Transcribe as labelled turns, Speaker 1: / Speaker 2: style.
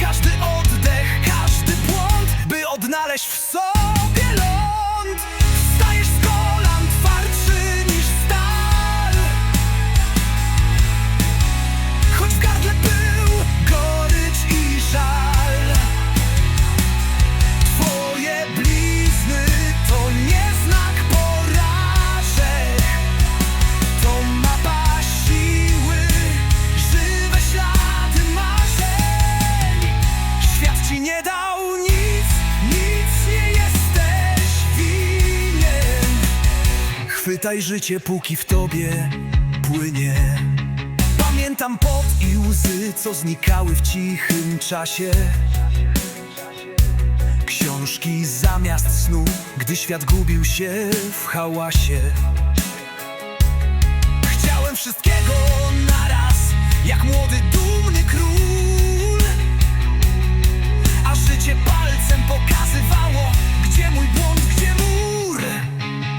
Speaker 1: każdy oddech, każdy błąd By odnaleźć w sobie ci nie dał nic, nic nie jesteś winien. Chwytaj życie póki w tobie płynie. Pamiętam pot i łzy, co znikały w cichym czasie. Książki zamiast snu, gdy świat gubił się w hałasie. Chciałem wszystkiego naraz, jak młody, dumny